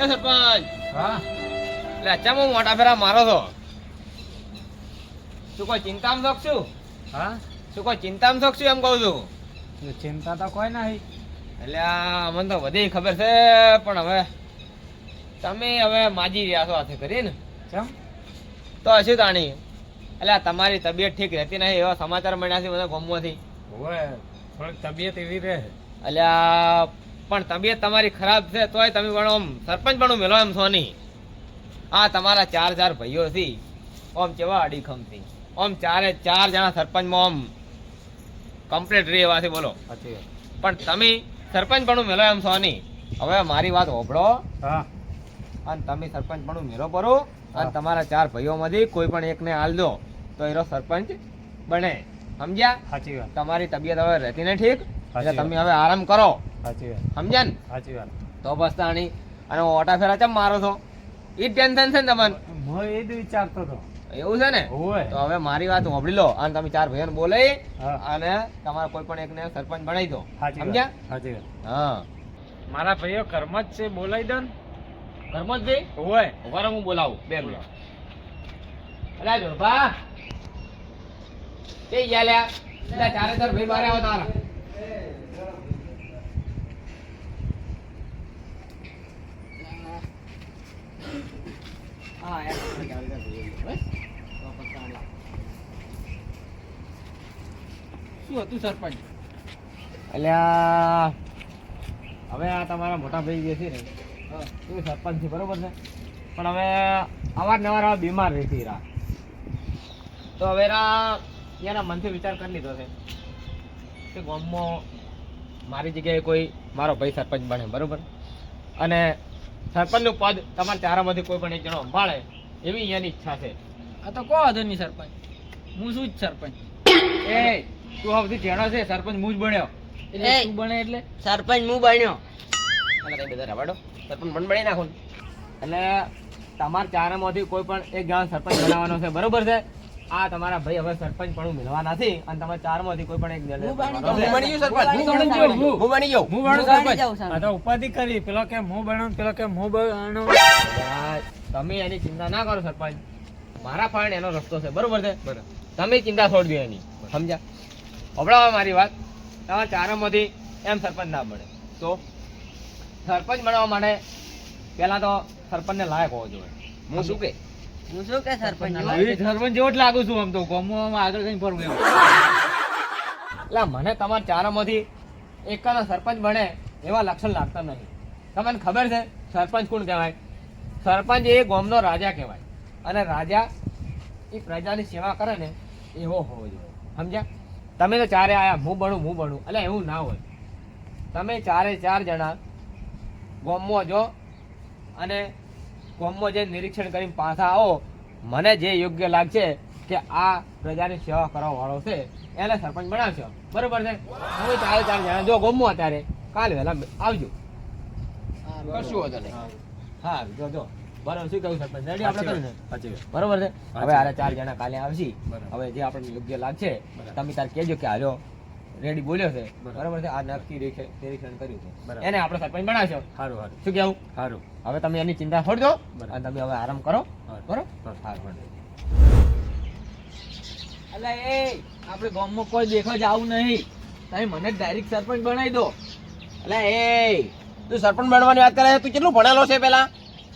એ સરપંચ હા? એટલે અચ્છા હું મોટા ફેરા મારો છો? શું કોઈ ચિંતામાં શોખ છું? હા? શું કોઈ ચિંતામાં શોખ છું એમ કહું છું? ચિંતા તો કોઈ નહીં. એટલે આ અમને તો બધી ખબર છે પણ હવે તમે હવે માજી રહ્યા છો હાથે કરીને. કેમ તો હશું તાણી. એટલે તમારી તબિયત ઠીક રહેતી નહીં એવા સમાચાર મળ્યા છે મને ગમવાથી હોય થોડીક તબિયત એવી રહે. એટલે પણ તબિયત તમારી ખરાબ છે તોય તમે પણ આમ સરપંચ પણ મેળો એમ છો નહીં. આ તમારા ચાર ચાર ભાઈઓ છે. ઓમ કેવા અડીખમથી ઓમ ચારે ચાર જણા સરપંચમાં આમ કમ્પ્લીટ રે એવા બોલો. પણ તમે સરપંચ પણ મેલો એમ છો નહીં. હવે મારી વાત હોભળો. હા. અને તમે સરપંચ પણ મેળો કરો અને તમારા ચાર ભાઈઓમાંથી કોઈ પણ એકને હાલ દો તો એનો સરપંચ બને. સમજ્યા? સાચી વાત. તમારી તબિયત હવે રહેતી નહીં ઠીક. એટલે તમે હવે આરામ કરો. સાચી વાત. સમજ્યા ને? સાચી વાત. તો બસ તાણી. અને ઓટા ફેરા ચમ મારો છો? એ ટેન્શન છે ને તમને? હું એ જ વિચારતો હતો. એવું છે ને? હોય. તો હવે મારી વાત સાંભળી લો અને તમે ચાર ભાઈઓને બોલાવી હા. અને તમારા કોઈ પણ એકને સરપંચ બનાવી દો. સમજ્યા? સાચી વાત. હા. મારા ભાઈઓ કર્મ જ છે બોલાવી દો ને. કરમતભાઈ હોય. ઊભા હું બોલાવું. બે બોલો અલા જોરબા તે ગયા લ્યા લ્યા, ચારે ચાર ભાઈ બારે આવો તારા હા, યાર, ચારે ચાર ભાઈઓ ગયા, બસ. તો પછી તાણી. શું હતું સરપંચ અલ્યા હવે આ તમારા મોટા ભાઈ જે છે ને એ સરપંચ છે બરોબર છે પણ હવે અવારનવાર બીમાર રહેતી રા તો હવે એના મનથી વિચાર કરી લીધો છે કે ગામમાં મારી જગ્યાએ કોઈ મારો ભાઈ સરપંચ બને બરોબર અને સરપંચનું પદ તમારા ચારામાંથી કોઈ પણ એક જણો સંભાળે એવી અહીંયાની ઈચ્છા છે. આ તો કહો વાંધો નહીં સરપંચ. હું શું જ સરપંચ. એ તું સૌથી જેણો છે સરપંચ હું જ બન્યો. એટલે તું બને એટલે? સરપંચ હું બન્યો. અને કઈ બધા રવાડો સરપંચ પણ બની નાખો. ને. એટલે તમારા ચારામાંથી કોઈ પણ એક ગામ સરપંચ બનાવવાનો છે બરોબર છે? આ તમારા ભાઈ હવે સરપંચ પણ મિલવા નથી અને તમે ચારમાંથી કોઈ પણ એક જણ હું બની બનાવવાનો છે. જાઉં. હું બની ગયો સરપંચ. હું બની હું જાઉં. બની ગયો. હું બની ગયો. હું હું સરપંચ. આ તો ઉપાધિ કરી. પેલો કે હું બનો પેલો કે હું બનો? તમે એની ચિંતા ના કરો સરપંચ. મારા ફાળે એનો રસ્તો છે. બરોબર છે? તમે ચિંતા છોડી દો એની સમજ્યા? હમણાં મારી વાત. તમારા ચારામાંથી એમ સરપંચ ના બને તો સરપંચ બનવા માટે પેલા તો સરપંચને લાયક હોવો જોઈએ. હું શું કે? હું શું કે સરપંચ? સરપંચ જેવો જ લાગુ છું આમ તો. ગામમાં આગળ કઈ ફરવું એટલે મને તમારા ચારામાંથી એકનો સરપંચ બને એવા લક્ષણ લાગતા નથી તમને ખબર છે સરપંચ કોણ કહેવાય? સરપંચ એ ગામનો રાજા કહેવાય. અને રાજા એ પ્રજાની સેવા કરે ને એવો હોવો જોઈએ. સમજ્યા? તમે તો ચારે આયા હું બણું હું બણું એટલે એવું ના હોય. તમે ચારે ચાર જણા ગામમાં જો અને ગામમાં જઈને નિરીક્ષણ કરીને પાછા આવો. મને જે યોગ્ય લાગશે કે આ પ્રજાની સેવા કરવા વાળો છે એને સરપંચ બનાવશો. બરોબર છે? હું ચાલે ચાલે જણા જો ગમો અત્યારે કાલે વહેલા આવજો. કશું વાંધો નહીં. હા. જો જો. બરોબર શું કહ્યું સરપંચ? રેડી આપણે બરોબર છે? હવે આરે ચાર જણા કાલે આવશી. હવે જે આપણને યોગ્ય લાગશે. તમે તાર કહેજો કે હાલો. રેડી બોલ્યો છે. બરાબર. છે? આ નક્કી નિરીક્ષણ કર્યું છે. એને આપણે સરપંચ બનાવશો સારું સારું શું કેવું સારું હવે તમે એની ચિંતા છોડજો. અને તમે હવે આરામ કરો. બરોબર. સારું એટલે એ આપણે ગામમાં કોઈ દેખો જ આવું નહીં. તમે મને ડાયરેક્ટ સરપંચ બનાવી દો. એટલે એ તું સરપંચ બનવાની વાત કરે છે? તું કેટલું ભણેલો છે પેલા?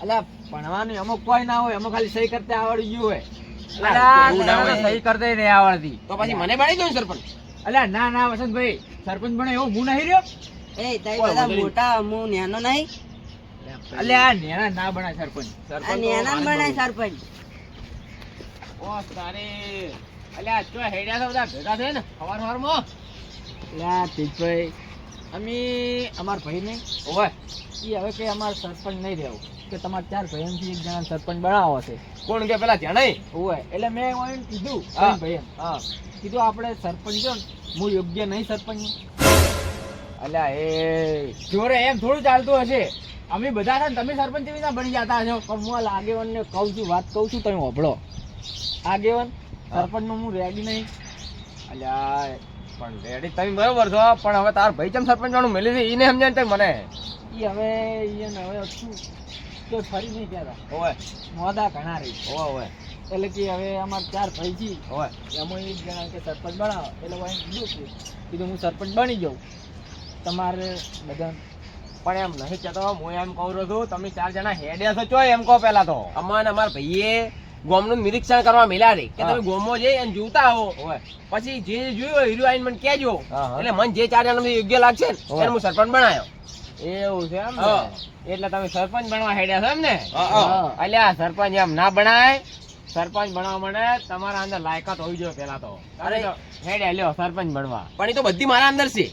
એટલે ભણવાનું અમુક કોઈ ના હોય. અમુક ખાલી સહી કરતા આવડી ગયું હોય. સહી કરતા નહીં આવડતી. તો પછી મને બની દો સરપંચ? અલ્યા ના ના વસંતભાઈ સરપંચ બને એવો હું નહીં રહ્યો? એ તઈ બધા મોટા હું નેનો નહીં. અલે આ નેના ના બનાય સરપંચ. સરપંચ નેના બનાય સરપંચ. ઓ તારે. અલ્યા ચો હેડ્યા તો બધા ભેગા થઈ ને સવાર સવારમાં અલ્યા તીજભાઈ અમે અમાર ભાઈ ને ઓય એ હવે કે અમાર સરપંચ નહીં રહેવું. કે તમારે ચાર ભાઈઓમાંથી એક જણા સરપંચ બનાવો છે. કોણ કે પેલા જણાય હોય એટલે મેં કીધું. ભાઈ હા. કીધું આપણે સરપંચ ને હું યોગ્ય નહીં સરપંચ. અલ્યા એ જોરે એમ થોડું ચાલતું હશે. અમે બધા છે તમે સરપંચ એવી ના બની જતા છો પણ હું આ આગેવાનને કહું છું વાત કહું છું તમે હોભળો. આગેવાન સરપંચમાં હું રેડી નહીં. અલ્યા પણ રેડી તમે બરોબર છો પણ હવે તાર ભાઈ ચમ સરપંચ વાળું મેલી છે? ઈને સમજાય ને મને. એ હવે એને હવે શું? તો ફરી નહીં કહેતા. ઓવે. મોદા ઘણા રહી ઓવે ઓવે. એટલે કે હવે અમાર ચાર ભાઈજી હોય. એમાં એક જણા કે સરપંચ બનાવો એટલે હું કીધું કે કીધું હું સરપંચ બની જાઉં. તમારે બધા પણ એમ નહીં કહેતો હું એમ કહું છું તમે ચાર જણા હેડ્યા છો ચોય એમ કહો પેલા તો. અમારે અમારા ભાઈએ ગોમનું નિરીક્ષણ કરવા મેલા રે કે તમે ગોમો જઈ અને જોતા હો. પછી જે જોયું હીરો આઈને મને કહેજો. એટલે મને જે ચાર જણા યોગ્ય લાગશે ને એને હું સરપંચ બનાવ્યો એવું છે એમ એટલે તમે સરપંચ બનવા હેડ્યા છો એમ ને? એટલે આ સરપંચ એમ ના બનાય સરપંચ બનવા માટે તમારા અંદર લાયકાત હોવી જોઈએ પેલા તો. અરે. હેડ હેલ્યો સરપંચ બનવા પણ એ તો બધી મારા અંદર છે.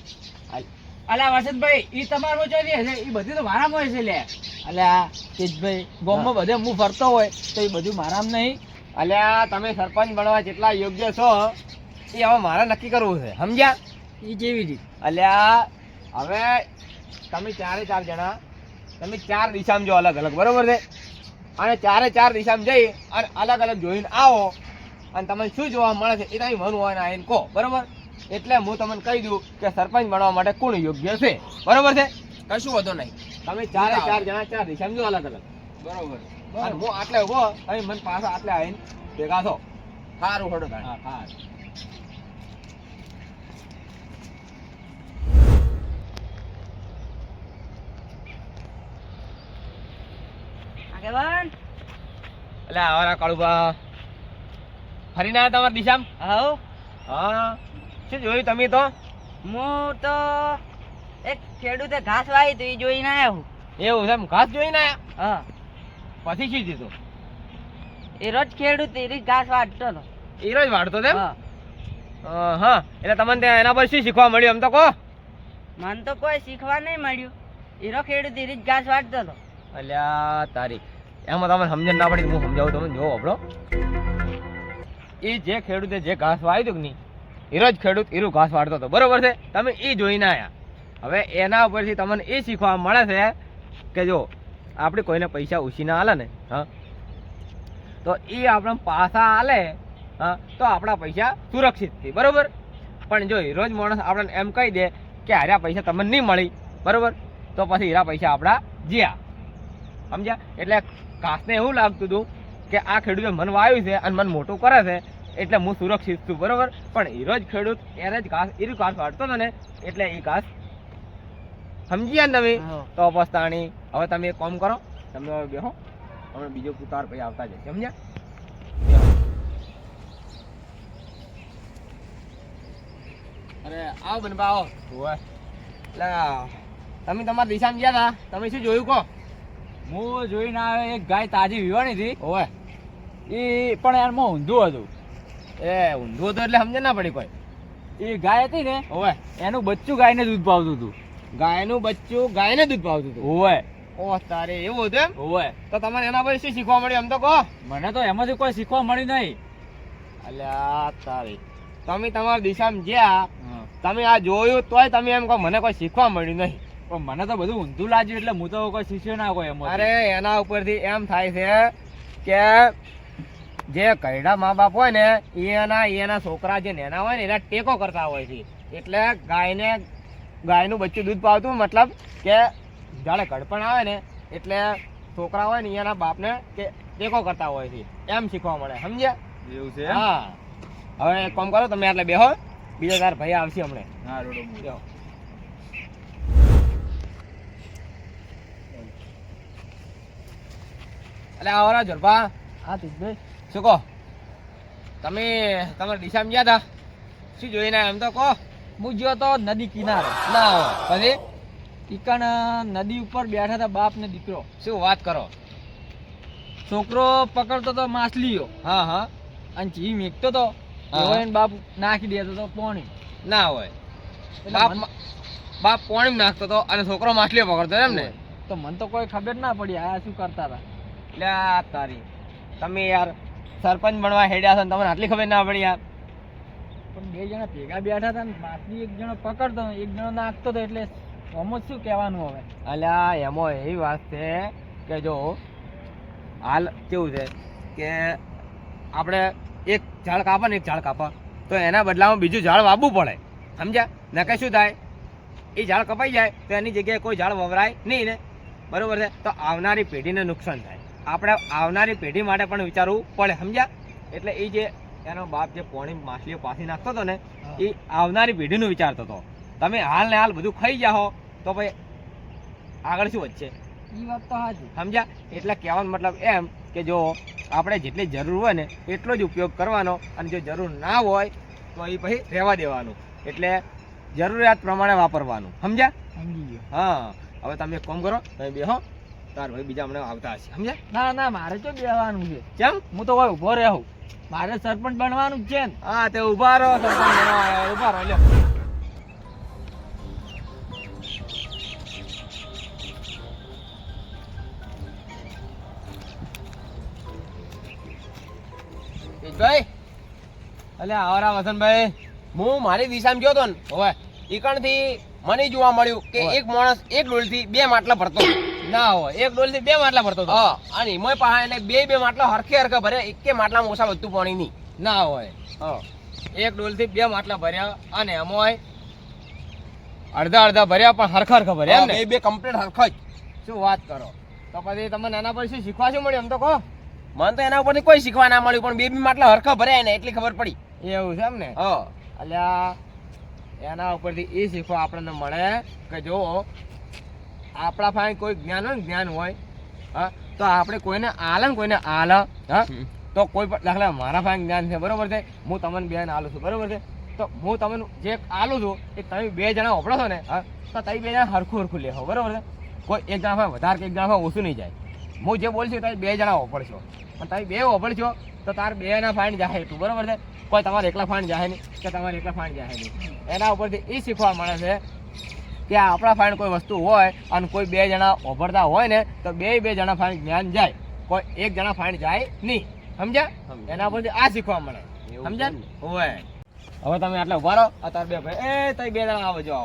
અલા વસંતભાઈ ઈ તમારો જો છે ઈ બધી તો મારામાં હોય છે લે. અલ્યા તેજભાઈ ગામમાં બધે હું ફરતો હોય તો એ બધું મારામાં નહીં. અલ્યા તમે સરપંચ બનવા જેટલા યોગ્ય છો એ હવે મારે નક્કી કરવું છે. સમજ્યા? એ કેવી રીત. અલ્યા હવે તમે ચારે ચાર જણા તમે ચાર દિશામાં જો અલગ અલગ બરોબર છે? અને ચારે ચાર દિશામાં જઈ અને અલગ અલગ જોઈને આવો. અને તમને શું જોવા મળે છે એ તમે મન હોય ને આવીને કહો. બરોબર? એટલે હું તમને કહી દઉં કે સરપંચ બનવા માટે કોણ યોગ્ય છે? બરોબર છે? કશું વધુ નહીં. તમે ચારે ચાર જણા ચાર દિશામાં જો અલગ અલગ. બરોબર. અને હું આટલે ઊભો તમે મને પાછા આટલે આવીને ભેગા થો. સારું હડો હા હા. આગેવાન એટલે આવરા કાળુબા ફરીને આવ્યા તમારી દિશામ? આવો હા. શું જોયું તમે તો? હું તો એક ખેડૂતે ઘાસ વાવી તો એ જોઈને આવ્યો હું. એવું છે એમ? ઘાસ જોઈને આવ્યા હા. પછી શું દીધું એ રોજ ખેડૂત એ રીત ઘાસ વાટતો હતો. એ રોજ વાટતો તેમ હા. હા એટલે તમને ત્યાં એના પર શું શીખવા મળ્યું? એમ તો કહો. મને તો કોઈ શીખવા નહીં મળ્યું. હીરો ખેડૂત એ રીત ઘાસ વાટતો હતો. અલ્યા તારી. એમાં તમને સમજણ ના પડી હું સમજાવું તમને? જોવો આપણો એ જે ખેડૂતે જે ઘાસ વાવ્યું હતું કે નહીં એ રોજ ખેડૂત એરું ઘાસ વાળતો હતો. બરોબર છે? તમે એ જોઈને આવ્યા હવે એના ઉપરથી તમને એ શીખવા મળે છે કે જો, આપણે કોઈને પૈસા ઉછીના આલે ને, હા? તો એ આપણે પાછા આલે, હા? તો આપણા પૈસા સુરક્ષિત થઈ બરોબર? પણ જો હીરો જ માણસ આપણને એમ કહી દે કે હાર્યા પૈસા તમને નહીં મળી. બરોબર? તો પછી હીરા પૈસા આપણા જ્યાં. સમજ્યા? એટલે ઘાસને એવું લાગતું હતું કે આ ખેડૂતે મન વાયું છે અને મન મોટું કરે છે એટલે હું સુરક્ષિત છું બરોબર? પણ હીરો જ ખેડૂત એને જ ઘાસ એરું ઘાસ વાળતો હતો ને એટલે એ ઘાસ સમજી ગયા તમે? તો પસ્તાણી હવે તમે એક કામ કરો તમે હવે બેહો હમણાં બીજો પુતાર પછી આવતા જશે સમજ્યા? અરે આવો બનવા આવો. એટલે તમે તમારા દિશામાં ગયા હતા તમે શું જોયું કહો? હું જોઈને આવે એક ગાય તાજી વિવાણી હતી ઓવે. એ પણ એમાં ઊંધું હતું. એ ઊંધું હતું એટલે સમજે ના પડી કોઈ. એ ગાય હતી ને ઓવે એનું બચ્ચું ગાયને દૂધ પાવતું હતું. ગાયનું બચ્ચું ગાયને દૂધ પાવતું હતું. ઓવે. ઓહ તારે એવું હતું એમ? ઓવે. તો તમારે એના પછી શું શીખવા મળ્યું એમ તો કહો. મને તો એમાંથી કોઈ શીખવા મળ્યું નહીં. અલ્યા તારી. તમે તમારી દિશામાં જ્યાં તમે આ જોયું તોય તમે એમ કહો મને કોઈ શીખવા મળ્યું નહીં. પણ મને તો બધું ઊંધું લાગ્યું એટલે હું તો કોઈ શિષ્ય ના કોઈ એમ અરે એના ઉપરથી એમ થાય છે કે જે કૈડા મા બાપ હોય ને એના એના છોકરા જે નેના હોય ને એના ટેકો કરતા હોય છે. એટલે ગાયને ગાયનું બચ્ચું દૂધ પાવતું મતલબ કે જાણે કડપણ આવે ને એટલે છોકરા હોય ને એના બાપને કે ટેકો કરતા હોય છે. એમ શીખવા મળે સમજ્યા? એવું છે હા. હવે એક કામ કરો તમે એટલે બેહો. બીજા તાર ભાઈ આવશે હમણાં. હા રોડો એટલે આવરા જોરપા હા તીજભાઈ શું કહો? તમે તમારે દિશામાં ગયા હતા શું જોઈને એમ તો કહો. હું ગયો તો નદી કિનારે. ના પછી? ટીકણ નદી ઉપર બેઠા હતા બાપ ને દીકરો. શું વાત કરો? છોકરો પકડતો તો માછલીઓ. હા હા. અને ચી મેકતો તો. એવો બાપ નાખી દેતો તો પોણી. ના હોય. બાપ બાપ પોણી નાખતો હતો અને છોકરો માછલીઓ પકડતો એમ ને? તો મને તો કોઈ ખબર ના પડી આ શું કરતા હતા એટલે આ તારી. તમે યાર સરપંચ બનવા હેડ્યા છો તમને આટલી ખબર ના પડી યાર. પણ બે જણા ભેગા બેઠા હતા ને માછલી એક જણો પકડતો એક જણો નાખતો હતો એટલે આમ શું કહેવાનું હવે? અલ્યા એમાં એવી વાત છે કે જો હાલ કેવું છે કે આપણે એક ઝાડ કાપે ને એક ઝાડ કાપા. તો એના બદલામાં બીજું ઝાડ વાવવું પડે. સમજ્યા? નકે શું થાય? એ ઝાડ કપાઈ જાય તો એની જગ્યાએ કોઈ ઝાડ વવરાય નહીં ને? બરોબર છે? તો આવનારી પેઢીને નુકસાન થાય. આપણે આવનારી પેઢી માટે પણ વિચારવું પડે સમજ્યા? એટલે એ જે એનો બાપ જે પોણી માછલીઓ પાછી નાખતો હતો ને એ આવનારી પેઢીનું વિચારતો હતો. તમે હાલ ને હાલ બધું ખાઈ જાઓ તો ભાઈ આગળ શું વધશે? એ વાત તો હાજર સમજ્યા? એટલે કહેવાનો મતલબ એમ કે જો આપણે જેટલી જરૂર હોય ને એટલો જ ઉપયોગ કરવાનો અને જો જરૂર ના હોય તો એ પછી રહેવા દેવાનું. એટલે જરૂરિયાત પ્રમાણે વાપરવાનું. સમજ્યા? હા. હવે તમે એક કામ કરો તમે બેહો. તાર ભાઈ બીજા હમણાં આવતા હશે. સમજ્યા? ના ના મારે તો બેવાનું છે. કેમ? હું તો ભાઈ ઊભો રહું. મારે સરપંચ બનવાનું જ છે ને. હા તે ઊભા રહો સરપંચ બનવા. ઊભા રહો લ્યો. ભાઈ અલે આવરા વસનભાઈ હું મારી દિશામાં ગયો તો ને હવે ઈકણથી મને જોવા મળ્યું કે એક માણસ એક ડોલથી બે માટલા ભરતો. ના હોય એક ડોલથી બે માટલા ભરતો હતો. અને એમાં પાહા એને બે બે માટલા હરખે હરખે ભરે એકે માટલા ઓછા વધતું પાણી નહીં. ના હોય. એક ડોલથી બે માટલા ભર્યા અને એમાંય અડધા અડધા ભર્યા પણ હરખા હરખા ભર્યા એમ ને? બે બે કમ્પ્લીટ હરખા જ. શું વાત કરો? તો પછી તમને એના પર શું શીખવા શું મળ્યું એમ તો કહો. મને તો એના ઉપરથી કોઈ શીખવા ના મળ્યું પણ બે બી માટલા હરખા ભર્યા ને એટલી ખબર પડી. એવું છે એમ ને? અલ્યા એના ઉપરથી એ શીખવા આપણને મળે કે જો આપણા પાસે કોઈ જ્ઞાન હોય જ્ઞાન હોય હા તો આપણે કોઈને આલે ને કોઈને આલે હા. તો કોઈ પણ દાખલા મારા પાસે જ્ઞાન છે બરોબર છે? હું તમને બેન આલું છું બરોબર છે? તો હું તમને જે આલું છું એ તમે બે જણા ઓપડો છો ને હા તો તમે બે જણા હરખું હરખું લેહો બરોબર છે? કોઈ એક જણા વધારે કે એક જણા ઓછું નહીં જાય. હું જે બોલશું તમે બે જણા ઓપડશો પણ તમે બે ઓપડશો તો તાર બે ના ફાઈન જાહે તું બરોબર છે? કોઈ તમારે એકલા ફાઈન જાહે નહીં કે તમારે એકલા ફાઈન જાહે નહીં. એના ઉપરથી એ શીખવા મળે છે કે આપણા ફાઈન કોઈ વસ્તુ હોય અને કોઈ બે જણા ઓભરતા હોય ને તો બે બે જણા ફાઈન જ્ઞાન જાય. કોઈ એક જણા ફાઈન જાય નહીં. સમજ્યા. એના પરથી આ શીખવા મળે. સમજ્યા? હોય. હવે તમે આટલા ઊભા રહો. આ તાર બે ભાઈ. એ તઈ બે જણા આવો જો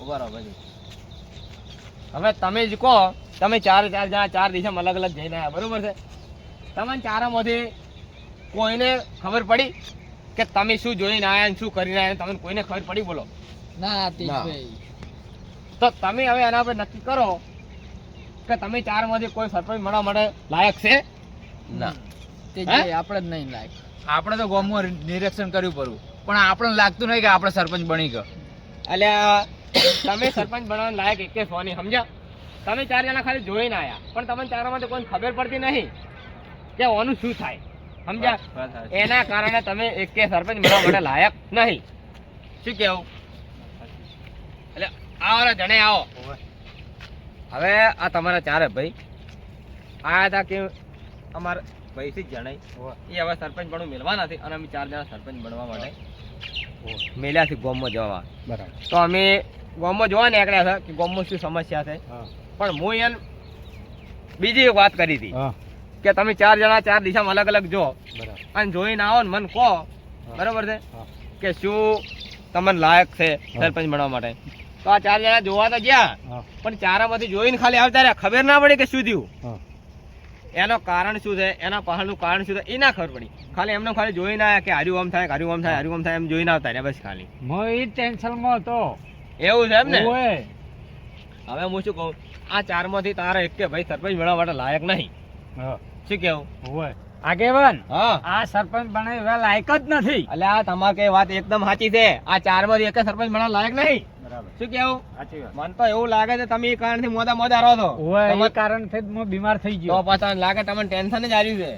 ઊભા રહો ભાઈ હવે તમે જ કહો તમે ચાર ચાર જણા ચાર દિશામાં અલગ અલગ જઈને આવ્યા. બરોબર છે? તમને ચારામાંથી કોઈને ખબર પડી? કે તમે શું જોઈને આયા શું કરીને આવ્યા તમને કોઈને ખબર પડી? બોલો. ના તીજભાઈ તો તમે હવે એના પર નક્કી કરો કે તમે ચારમાંથી કોઈ સરપંચ મળવા માટે લાયક છે? ના. તીજભાઈ આપણે જ નહીં લાયક. આપણે તો ગોમ નિરીક્ષણ કર્યું પડું પણ આપણને લાગતું નહીં કે આપણે સરપંચ બની ગયો. અલ્યા તમે સરપંચ બનવાના લાયક એક ફોની સમજ્યા? તમે ચાર જણા ખાલી જોઈને આયા. પણ તમને ચારમાંથી કોઈ ખબર પડતી નહીં કે ઓનું શું થાય. સમજ્યા? એના કારણે તમે એકે સરપંચ મળવા માટે લાયક નહીં. શું કેવું? એટલે આવો રે જણે આવો. હવે આ તમારા ચારે ભાઈ. આયા હતા કે અમારે ભાઈથી જ જણાય. એ હવે સરપંચ પણ મેળવાના નથી અને અમે ચાર જણા સરપંચ બનવા માટે મેલ્યા છે ગોમમાં જવા. બરાબર. તો અમે ગોમમાં જોવા નીકળ્યા હતા કે ગોમમાં શું સમસ્યા છે. પણ હું એને બીજી એક વાત કરી હતી. હા. કે તમે ચાર જણા ચાર દિશામાં અલગ અલગ જો. અને જોઈને આવો ને મને કહો. બરાબર છે? કે શું તમને લાયક છે સરપંચ બનવા માટે? તો આ ચાર જણા જોવા તો ગયા. પણ ચારામાંથી જોઈને ખાલી આવતા રહ્યા. ખબર ના પડી કે શું થયું. એનો કારણ શું છે? એના પાછળનું કારણ શું છે? એ ના ખબર પડી. ખાલી એમને ખાલી જોઈને આવ્યા કે હાર્યું આમ થાય હાર્યું આમ થાય હાર્યું આમ થાય એમ જોઈને આવતા રહ્યા બસ ખાલી. હું એ ટેન્શનમાં હતો. એવું છે એમ ને હવે હું શું કહું? આ ચારમાંથી તારા એક કે ભાઈ સરપંચ મેળવવા માટે લાયક નહીં. હા. શું કેવું? હોય. આગેવાન આ સરપંચ બને એવા લાયક જ નથી. એટલે આ તમારે કઈ વાત એકદમ સાચી છે. આ ચારમાંથી એક સરપંચ મેળવવા લાયક નહીં. બરાબર. શું કેવું? સાચી મને તો એવું લાગે છે તમે એ કારણથી મોદા મોદા રહો છો. કારણ એ તમારે- કારણથી જ હું બીમાર થઈ ગયો. પાછા લાગે તમને ટેન્શન જ આવ્યું છે.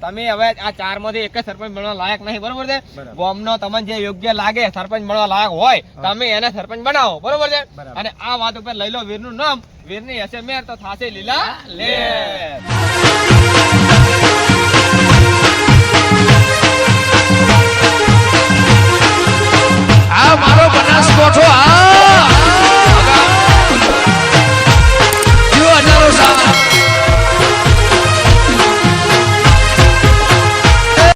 તમે હવે આ ચારમાંથી એક સરપંચ મળવા લાયક નહીં બરોબર છે? ગોમનો તમને જે યોગ્ય લાગે સરપંચ મળવા લાયક હોય તમે એને સરપંચ બનાવો બરોબર છે? અને આ વાત ઉપર લઈ લો વીરનું નામ. વીરની હશે મેર તો થાશે લીલા લે આ મારો બનાસકોઠો આ!